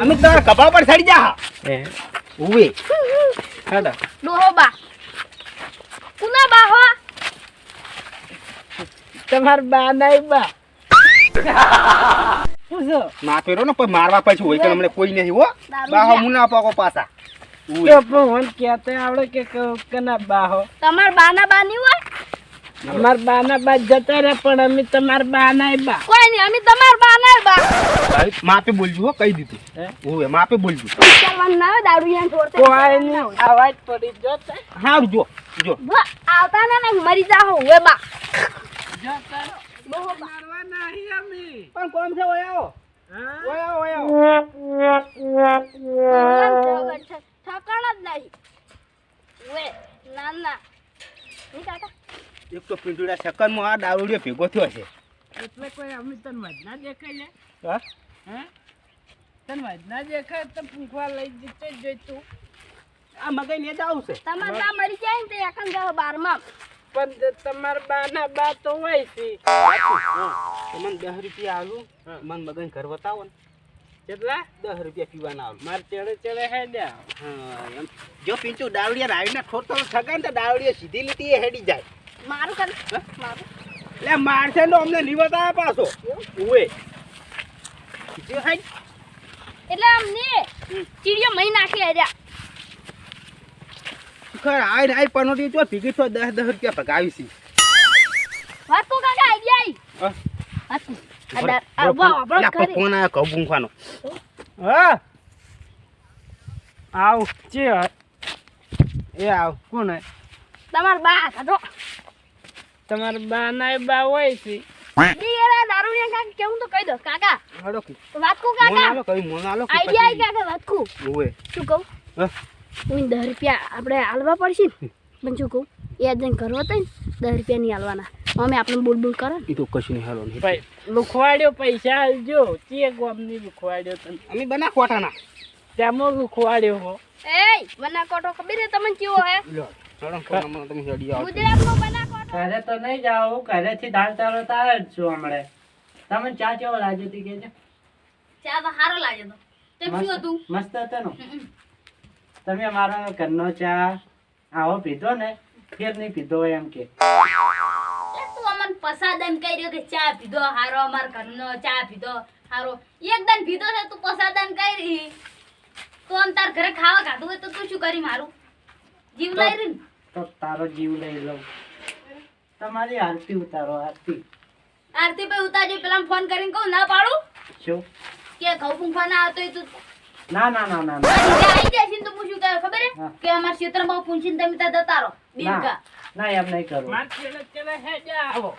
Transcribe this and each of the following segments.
અમે તારા કપા પર ચડી જા એ ઉવે. હાડા ડોહો બા કુના બા હો? તમાર બા નઈ બા. શું છો? ના ને પછી મારવા પછી હોય તો અમને કોઈ નથી હો. બાહો મુના પાકો પાછા. ઉવે. પણ કહેતે આવડે કે કના બા તમાર બાના બા નહીં હોય? અમાર બાના બાદ બા જતા રહ્યા પણ અમે તમાર બા નહીં બા કોઈ નહીં અમે તમાર બાના બા માપે બોલજો હો કહી દીધું. હું? એ માપે બોલજો. ચાલવાનું ના આવે દારૂ યાન છોડતે કોઈ નહીં અવાજ પડી જોતા. હા જો જો. આવતા ના ને મરી જાહો હવે બા. જોતા ડોહો બા મારવા નહીં અમે. પણ કોમ છે ઓય આવો. હા? ઓય આવો ઓય આવો. ઠકણ જ નહીં. વે ના ના. કાકા એક તો પિંટુડા સેકન્ડમાં આ દારૂડિયો ભેગો થયો છે. એટલે કોઈ અમે તન વધના દેખાય લે. હા? હે? તને વધના દેખાય તો પૂંખવા લઈ જોઈ જોઈતું આ મગઈ ને જ આવશે. તમાર બા મરી જાય ને તે એકન જાવ બારમાં. પણ તમાર બા ના બા તો હોય છે. તમને દસ રૂપિયા આલું. હા. મને મગન ઘર બતાવો ને. કેટલા? દસ રૂપિયા પીવાના આલું. માર ચડે ચડે હેડ્યા હા એમ. જો પિંચુ દાવડિયા રાવીને ખોટો સગાય ને તો દાવડિયા સીધી લીટી એ હેડી જાય. મારું કર મારું. એટલે મારશે તો અમને નહીં બતાવે પાછો. ઉવે. જો હાઈ એટલે અમને ચીડિયો મહી નાખી આર્યા ખર આઈ આઈ પનોટી જો ભીગી તો દસ દસ રૂપિયા ભગાવી છે. વાત કો કાકા આઈ? હા. વાત અડાર આ વાહ આપણો કરી. ફોન આવ્યો કહું ખાનો હા? આવ ચે એ આવ કોણ તમાર બા કાઢો તમાર બા ના બા હોય છે. દીરા દારૂ ને કાકા કેવું તો કહી દો. કાકા હડો કી. વાત કો કાકા આલો કઈ મોન આઈડિયા કાકા વાત કો શું કહું? હા. હું દસ રૂપિયા આપણે હાલવા પડશે ને? પણ શું કહું? એ જઈને કરવો તો ને દસ રૂપિયા નહીં આલવાના. અમે આપણે બોલ બોલ કરો ને. એ તો કશું નહીં હાલો ભાઈ લુખવાડ્યો પૈસા આલજો. ચે ગોમની લુખવાડ્યો તને. અમે બના કોટાના તેમાં લુખવાડ્યો હો. એ બના કોટો ખબર છે તમને કેવો હે? લો ચડો કોટામાં તમે હેડી આવો ગુજરાતમાં બના કોટો ઘરે તો નહીં જાઓ ઘરેથી દાળ ચાલો તારે જ છું હમણે. તમે ચા કેવો લાગ્યો હતી કે ચા તો સારો લાગ્યો હતો મસ્ત- મસ્ત હતો ને? તમે અમારા ઘરનો ચા આવો પીધો ને ફેર નહીં પીધો હોય એમ કે. પસાદન કર્યો કે ચા પીધો હારો અમાર ઘરનો ચા પીધો હારો. એકદમ પીધો છે તું પસાદન કરી તો આમ તાર ઘરે ખાવા ખાધું હોય તો તું શું કરી મારું? જીવ લઈ રહી. તો તારો જીવ લઈ લઉં. તમારી આરતી ઉતારો આરતી. આરતી ભાઈ ઉતારજો પેલા ફોન કરીને કહું ના પાડું? શું? કે ઘઉં ફૂંફા ના આવતો તું ના ના ના ના. આઈ જશે તો હું શું ખબર હે. કે અમારા ક્ષેત્રમાં પૂછીને તમે ત્યાં દતારો રહો ના. એમ નહીં કરું. માર છેલે છેલે હે જા આવો.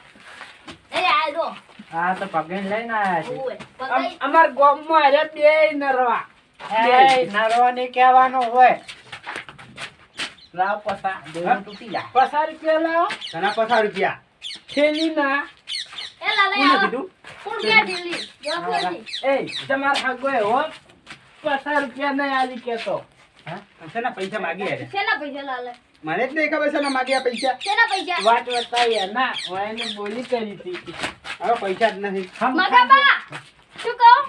એ આ જો. હા તો પગે લઈને આયા છે. અમાર ગામમાં અરે બે નરવા. એ નરવાની કહેવાનું હોય. લાવ પસા દેવું તૂટી જા. પસાર રૂપિયા લાવો. તના પચાસ રૂપિયા. થેલી ના એ લાલા કોને કીધું? કોણ ઢીલી? જોખોજી એ તમાર હાગો હો. પસાર રૂપિયા નહીં આલી કેતો. શેના પૈસા માગી યાર શેના પૈસા લાલે? મને જ નહીં ખબર શેના માગ્યા પૈસા. પૈસા? વાત ના હું એને બોલી કરી હતી. હવે પૈસા જ નથી. મગાબા શું કહું?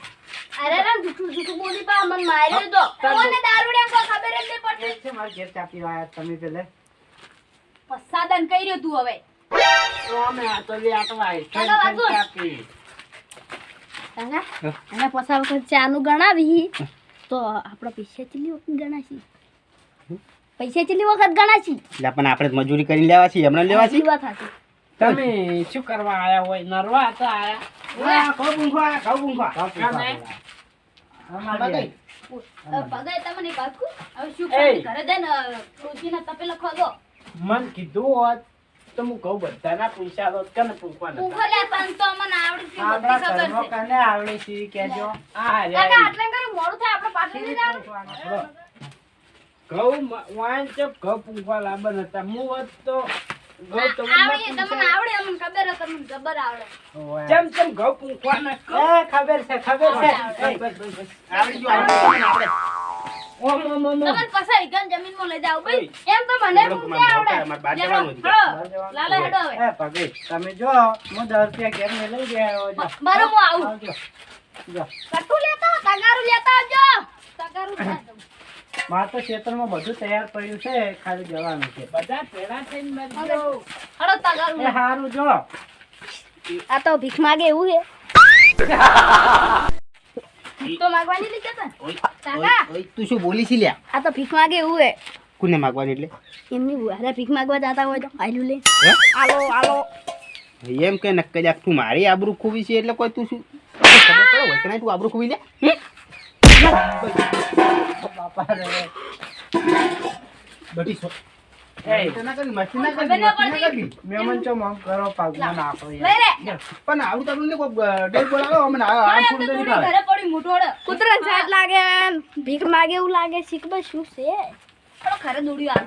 અરે રામ જૂઠું જૂઠું બોલી પા મન માર્યો તો. કોને દારૂડિયા કો ખબર જ નહીં પડતી. છે મારા ઘેર ચા પીવા આયા તમે પેલે. પસાદન કર્યો તું હવે. તો આ તો લે આટવા આવી ચાલો ચાપી. કાકા અને પસા વખત ચાનું ગણાવી. તો આપણો પૈસા ચીલી વખત ગણાશી? પૈસા ચીલી વખત ગણાશી? એટલે પણ આપણે મજૂરી કરી લેવા છીએ હમણાં લેવા છીએ તમે શું કરવા આયા હોય? નરવા હતા આયા? ઘરે જઈને રોજીના તપે લખવા દો. મન કીધું હોત તો હું કહું બધાના પૈસા દો કને પૂછવા તું પણ તો મને આવડી છે આપણા બધી ખબર ઘરમાં છે. કને આવડે છે ઈ કહેજો. આ કાકા રહ્યા આટલે કરી મોડું થાય આપણે પાછળ લઈ જવાનું ઘઉં ચપ ઘઉં પૂંખવા લાવવાના હતા. હું હોત તો ઘઉં તો આવડી તમને આવડે અમને ખબર હે તમને જબર આવડે. ચમ ચમ ઘઉં પૂંખવાના એ ખબર છે ખબર છે. આવડે, એ, બસ, બસ, બસ. આવડી ગયું, આવડી ગયું, આવડે. ઓમ, ઓમ, ઓમ, ઓમ. તમને પસાઈ ગન જમીનમાં લઈ જાવ ભાઈ. એમ તો મને બરોબર, પૂછે મારે આવડે? બહાર લેડો, જવાનું છે. હેડો. લાલા હેડો હવે. એ પગે તમે જો હું દસ રૂપિયા ઘેર મેં લઈ ગયા બ- આવું. કટુ લેતા તગારું લેતા આવજો. મારે તો ખેતરમાં બધું તૈયાર પડ્યું છે ખાલી જવાનું છે. બધા ભેળા થઈને મરજો હળો તગારું એ હારું જો. આ તો ભીખ માગે એવું છે. ભીખ તો માગવાની લીધે કાકા. ઓય તું શું બોલી છે લ્યા? આ તો ભીખ માગે એવું છે. કોને માગવાની એટલે? એમની બુહારે ભીખ માગવા જતા હોય તો આયલું લે. આલો આલો એમ કે નક્કી લ્યા તું મારી આબરૂ ખૂબી છે એટલે કોઈ તું શું? ખબર પડે હોય કે નહીં તું આબરૂ ખૂબી લે? બાપા રે બધી સો પણ આવું તમને ભીખ માગે એવું લાગે શીખબર શું છે ખરે દોડ્યું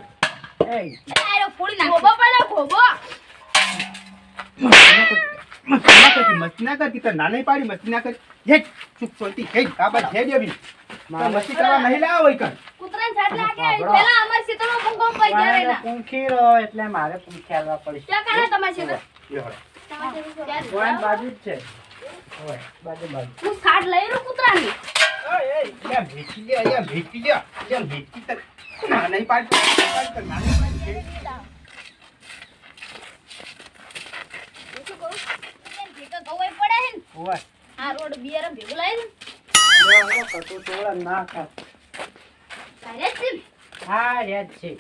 મસ્તી ના કરતી મસ્તી ના કરતી નાની પાડી મસ્તી ના કરી. હેટ ચૂપ ચોલતી હેટ કાબા બાદ દેવી મસ્તી કરવા નહીં લાવો હોય કર કૂતરા છાટ લાગે પેલા અમાર સીતળો પઈ ગયા મારે રહેલા પૂંખી રો એટલે મારે પૂંખી આવવા પડશે. ક્યાં કાઢે તમારે સીતળ ઓય બાજુ જ છે. ઓય બાજુ બાજુ. તું ખાટ લઈ રહ્યો કૂતરાની. યા ભેટી લે યા ભેટી લે યા ભેટી તક નાની પાડી પાડી નાની પાડી શું કહું ભેગા ગવાઈ પડે હે આ રોડ બિયારા ભેગું લાવી જો કટુ તોડા ના. ખા તારે છે હા રે છે.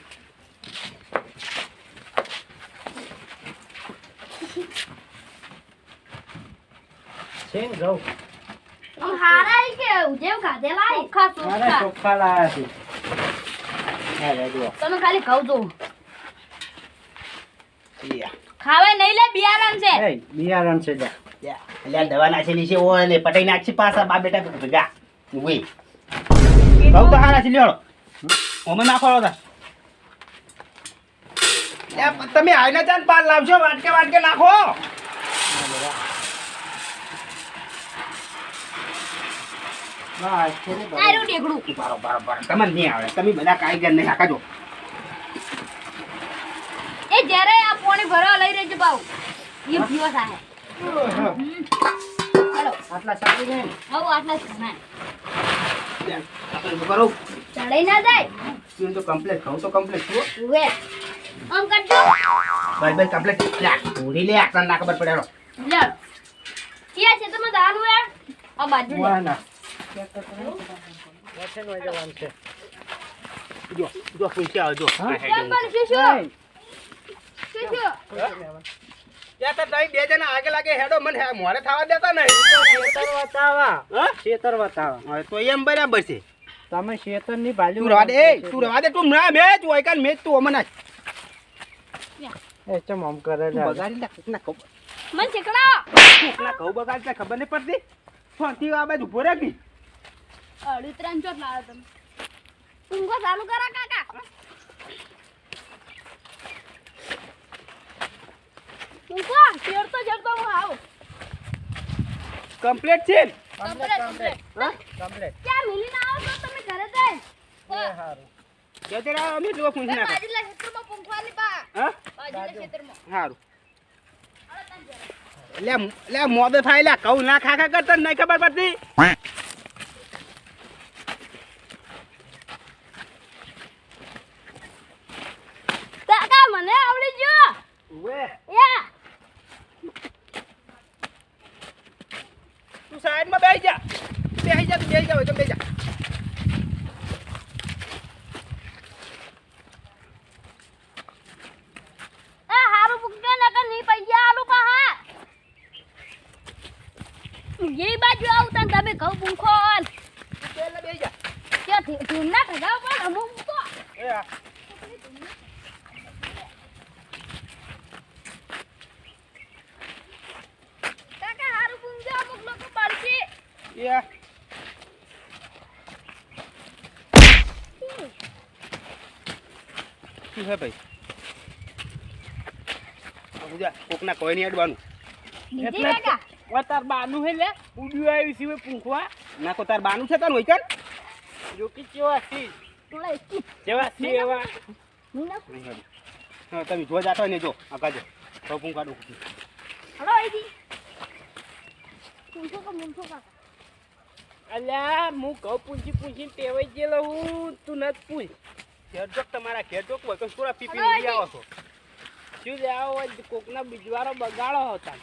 છે ને કે ઈ. ચોખ્ખા મારે ચોખ્ખા. ચોખ્ખા લાયા છે. હા રે જુઓ. તમે ખાલી ખાવ જો ખાવાય નહીં લે બિયારણ છે. બિયારણ છે જા. યા દવા નાખેલી છે ઓય લે પટાઈ નાખી પાછા બા બેટા ભેગા. ઉઈ. બહુ તો હારા છે લ્યો. ઓમે નાખો તમે આઈને પાર લાવજો વાટકે વાટકે નાખો. ના ને તમને નહીં આવે. તમે બધા કારીગર નહીં આખા જો એ જ્યારે આ પાણી ભરવા લઈ રહેજો બાઉ. એ થાય. હાલો આટલા સાચી ને હવે આટલા ચડાઈ ના જાય તું તો કમ્પ્લીટ ખાવ તો કમ્પ્લીટ છું ઉવે આમ કરજો બસ બસ કમ્પ્લીટ લે પૂરી લે આટલા ના ખબર પડે. લે છે તમે દાનું યાર આ બાજુ. વાહ ના વચન હોય જવાનું છે જો જો પૈસા આવજો હા? પણ શું શું શું શું યા તો બે જણા આગે લાગે હેડો મને હે- મોરે થવા દેતા નહીં. શેતર વતાવા તો એમ બરાબર છે. તમે શેતરની બાજુ તું રવા દે તું રવા દે તું ના મેચ હોય કાન મેચ તું અમને એ ચમ આમ કરે બગાડી કોકના કહું મન ચીકડા કોકના કહું બગાડી ખબર નહીં પડતી. ફરતી આ બાજુ ઊભો રાખી અડી ત્રણ ચોટ લાવો તમે. ચાલુ કરા કાકા. ઊંઘો ચેડતો ચેડતો હું આવું. કમ્પ્લીટ છે? કમ્પ્લેટ કમ્પ્લેટ હા? કમ્પ્લીટ ક્યાં મિલીને આવો છો તમે ઘરે જઈ? એ હારું. કે તેરા અમે જો પૂછી નાખો બાજુલા ક્ષેત્રમાં પંખવાની બા. હા? બાજુલા ક્ષેત્રમાં સારું લે લે મોદો થાય લે કહું ના ખા ખા કરતા નહીં ખબર પડતી કાકા મને આવડી ગયો ઉવે યા તું સાઈડમાં બેસી જા બેસી જા તું બેસી જા હોય તો બેસી જા એ હારું પૂછજો ને કે નહીં પૈસા આલુ કહા એ બાજુ આવતા ને તમે ઘઉં પૂંખો પહેલા બેસી જા ક્યાંથી ધૂમના ખજાવ પણ અમુક મૂકો. કાકા હારું પૂંખજો અમુક લોકો પડશે. આ. શું છે ભાઈ? બીજા કોકના કોઈ નહીં અડવાનું. દીદી કાકા તાર બાનું હે લે ઉડ્યું આવી સિવાય પૂંખવા. ના કો તાર બાનું છે તાર હોય કર જો કે. કેવા છે થોડા એકી જેવા છે એવા હા તમે જો જાતો ને જો આ કાજો તો હું દો હલો આઈડી પૂંખો કો મૂંખો કા? અલ્યા હું કહું પૂછી પૂછી ટેવાઈ ગયેલો હું તું નથી પૂછ. ઘેર જોક તમારા ઘેર જોક હોય તો પૂરા પીપી ઉડી આવો છો. શું લે આવો કોકના બીજવારો બગાડો હતા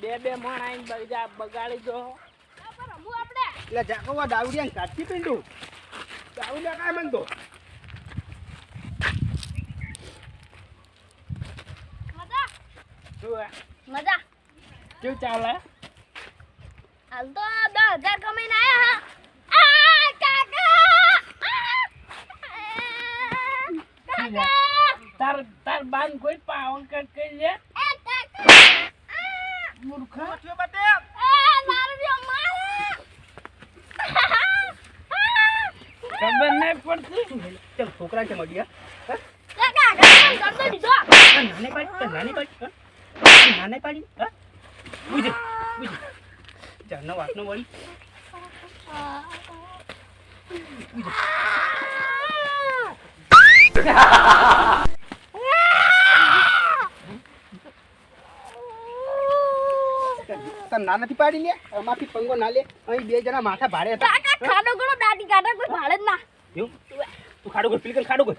બે બે મણ આવીને બગા બગાડી આપણે એટલે જાકો દાવડિયા કાચી પીંડું. દાવડિયા કાંઈ મન તો મજા મજા? કેવું ચાલે? હાલ તો દસ હજાર કમાઈને આયા હા. કાકા! તાર તાર બાન કોઈ પાવન કર કરી લે એ કાકા! આ! મૂર્ખા થયો બતે એ મારું મારે ખબર નહીં પડતી ચાલ છોકરા છે મડિયા કાકા કાકા કરતો દીધો નાને પાડી નાની પાડી? નાને પાડી બુજ બુજે ચાલ નો વાતનો વળી તને ના નથી પાડી લે અમારથી પંગો ના લે અહીં બે જણા માથા ભાડે હતા કાકા ખાડો ગળો દાદી કાકા કોઈ ભાડે જ ના? તું ખાડો કર પીલકન ખાડો કર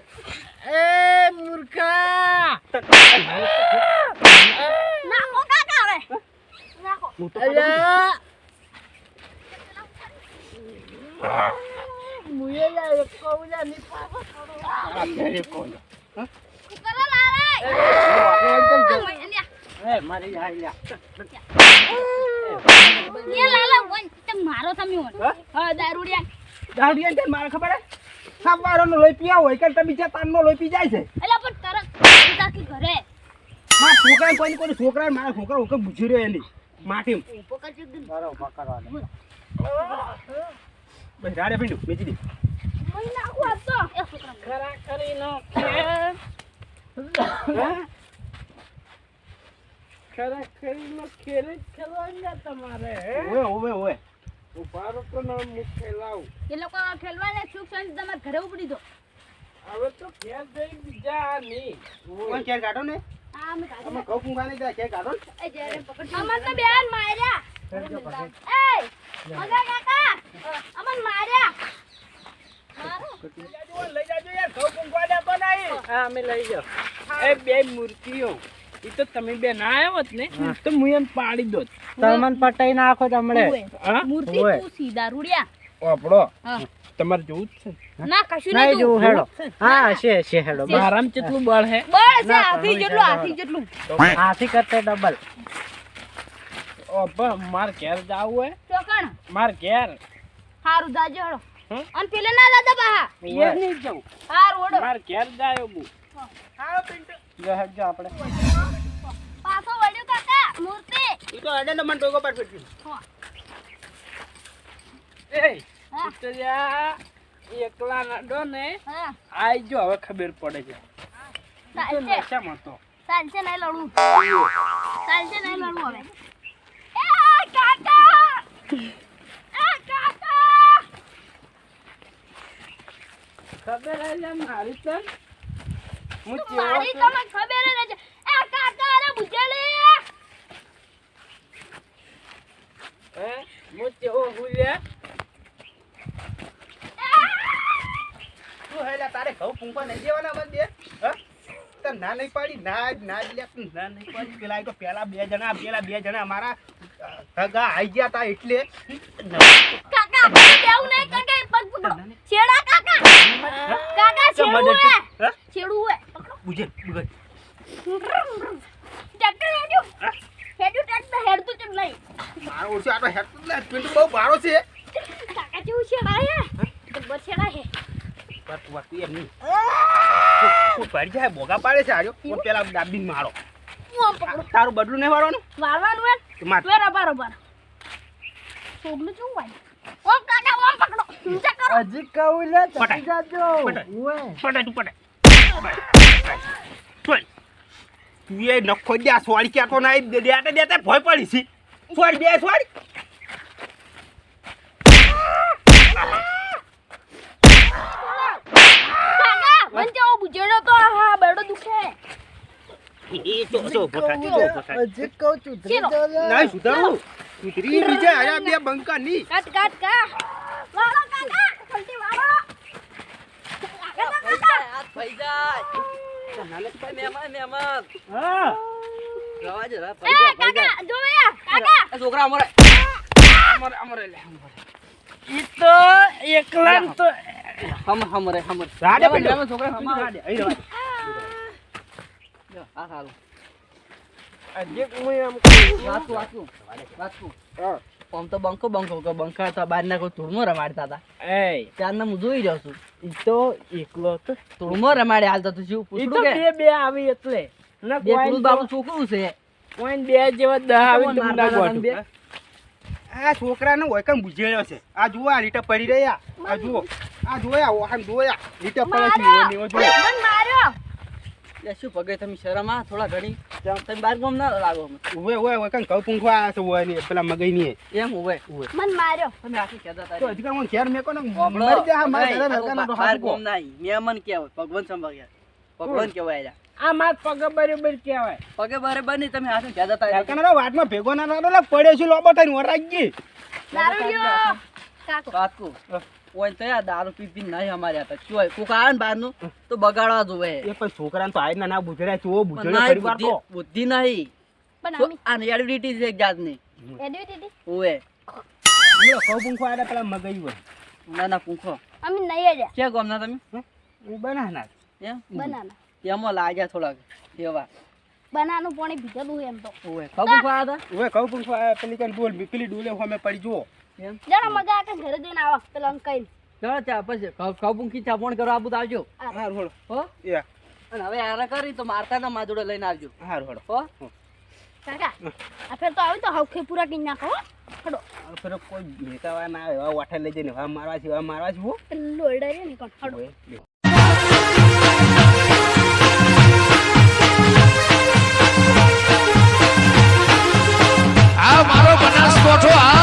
એ મૂર્ખા નાખો કાકા હવે નાખો ખાડો. અલ્યા મુએ લા એક કૌલા ની પાવા આ ઘરે હા? કરો લારે હું વાતનો વળી તને આ એ મારી આઈ એ લાલા વન તે મારો તમે વન હા? હા દારૂડિયા. દાવડિયા ને મારે ખબર હે? સવારનો લોહી પીયા હોય કે તમે જ્યાં તારનો લોહી પી જાય છે. એલા પણ તરત તાકી ઘરે. હા છોકરા કોઈ કોઈ છોકરા મારા છોકરા ઓકે બુજી રહ્યો એની માટી કરવાનું. બસ રાડે પીંડું વેચી દે નાખું તો. ખરા કરી નો ખેલ ખરા કરી ખેલ જ ખેલવાના તમારે હે? ઓવે ઓવે ઓવે તો ના હું ખેલાવું એ લોકો ખેલવાને સુખ શાંતિ તમારા ઘરે ઉપડી દો. હવે તો ખેલ જઈ બીજા નહીં. કેર કાઢો ને? આ અમે ઘઉં ફૂંકાને કાઢો તો બેન માર્યા. એ મગા કાકા અમન માર્યા. મારો? લઈ જાજો યાર ઘઉં ફૂંકવા દેતો નહીં હા અમે લઈ જાઓ. એ બે મૂર્તિઓ. એ તો તમે બે ના આવ્યો ને તો હું એમ પાડી દોત. તમન પટાઈ નાખો તમને. મૂર્તિ તું સીધા રૂડિયા. આપડો? તમારે જોવું જ છે. ના કશું નહીં જોવું હેડો. હા છે છે હેડો બારામ કેટલું બળ હે? બળ છે હાથી જેટલું. હાથી જેટલું. હાથી કરતે ડબલ ઓબા માર ઘેર જાવું હે? ચોકણ. માર ઘેર? હારું જાજો હેડો. અન પેલે ના દાદા પાહા. એ નહીં જવું હારું ઓડો માર ઘેર જાય બુ હા પિંટુ જો હેડજો આપણે. પાછો વળ્યો કાકા મૂર્તિ. ઈ તો અડે મન ટોકો પર ફેંક્યું એ ઉતર્યા એકલા નડો ને. આઈ જો હવે ખબર પડે છે. ઈ તો ચાલશે. નશામાં હતો ચાલશે નહીં લડવું. ચાલશે નહીં લડવું હવે. એ કાકા! એ કાકા! ખબર હે મારી તન? મારી? તમને ખબર જ છે એ કાકા અરે બુજેલી હે? હું કેવો હું લે શું હેલા તારે ઘઉં ફૂંકવા નહીં દેવાના બંધ હા? તને ના નહીં પાડી? ના જ ના જ લે. તું ના નહીં પાડી? પેલા તો પેલા બે જણા પેલા બે જણા મારા ધગા આઈ ગયા તા એટલે કાકા આપણે બેવું નહીં કાકા પગ પકડો છેડા કાકા કાકા તો છેડું મદદ હે હા છેડું હે પકડો બુજે બુજે ટ્રેક્ટર હેડ્યું હેડ્યું ટ્રેક્ટર હેડતું ચમ નહીં મારો ઓછો આ તો હેડ તો લે પિંટુ બહુ ભારો છે કાકા જેવું છેડા હે જબ્બર છેડા હે વાત વાત એમ નહીં કોઈ પડી પાડે છે આજો હું પેલા દાબીને મારો. હું આમ પકડો? તારું બદલું નહીં વાળવાનું વાળવાનું હે માર. બરાબર બરાબર સોગલું કેવું ભાઈ ઓમ કાકા ઓમ પકડો. ઊંચા કરો. હજી કહું લે. જાજો. પટાય. તું પટાય. તું એ નખો દે આ સોળી ક્યાં તો નહીં દેતે દેતે ભય પડી છે. સોળી બે સોળી. એ છોકરા તો એકલા છોકરા જો, આ સારું આજે હું એમ કહું. વાંચું વાંચું વાંચું. આમ તો બંકો બંકો કે બંકા તો બહારના કોઈ ધૂળમાં રમાડતા હતા. એય. ત્યારના હું જોઈ રહ્યો છું. ઈ તો એકલો તો ધૂળમાં રમાડે હાલ તું શું ઈ કે? બે બે આવી એટલે. ના કોઈ બાબુ છોકરું છે. કોઈ બે જેવા દહ આવી તો ના હતા તમે બે? ગોઠું. આ છોકરાને ઓયકમ બુજેડ્યો છે. આ જુઓ આ લીટા પડી રહ્યા. આ જુઓ. આ જોયા ઓહાન જોયા. લીટા પડે છે મન શું પગે તમે શરમ આ? થોડા ઘણી. તમે બાર ગામ ના લાગો. ઉવે ઉવે ઓય કઈ કઉ પૂંખવા આવ્યા છે ઓય ને પેલા મગઈ ની એમ મન માર્યો. તમે આખી કહેતા હતા તો મને ઘેર મેકો ને મરી જા મારા દાદા હાથ ગામ નહીં. મેમન કહેવાય ભગવાન સંભાળ્યા. ભગવાન કેવાય આ માર પગ બરોબર કેવાય પગે બારે બની તમે હાથે કહેતા હતા એટલે. ભેગાનો વાતમાં ભેગો ના પડે પડ્યો છે લોબો થઈને ગઈ. દારૂડિયો! કાકો. કહું. તો દારૂ પી પી નહીં અમારે હતા શું હોય? કોક આવે ને બહારનું તો બગાડવા જોવે. એ પણ છોકરાને તો આયના ના બુજડ્યા છે બુજડ્યો પરિવાર બુદ્ધિ તો બુદ્ધિ નહીં. પણ આ નેડવિટી છે એક જાતની. હમણાં કઉ પૂંખવા પેલા મગઈ હોય. ના ના પૂંખો અમે નહીં અડ્યા કે ગમના તમે? બનાના એમ? બનાના. એમાં લાગ્યા થોડાક એવા. બનાનું પાણી ભીગેલું એમ તો. ઓવે ખબર ખાવા હતા? ઓએ પૂંખવા આવ્યા પેલી કાંઈ ડોલ પેલી ડોલે હોમે પડી જુઓ. જરા મગા કે ઘરે જઈને આવો પેલા અંકલ જરા ચા પછી કાબું કી ફોન કરો આબુ આવજો. હાર હોળો હો? અને હવે આરા કરી તો મારતા ના માજોડે લઈને આવજો. હાર હોળો હો? કાકા આ ફેર તો આવી તો હવખે પૂરા કરી નાખો હડો ફેર કોઈ ભેટાવા ના આવે એવા વાઠા લઈ જઈને હવા મારવા છે હવા મારવા છે હો. લોડા રે ને કોણ હડો આ મારો બનાસકોઠો આ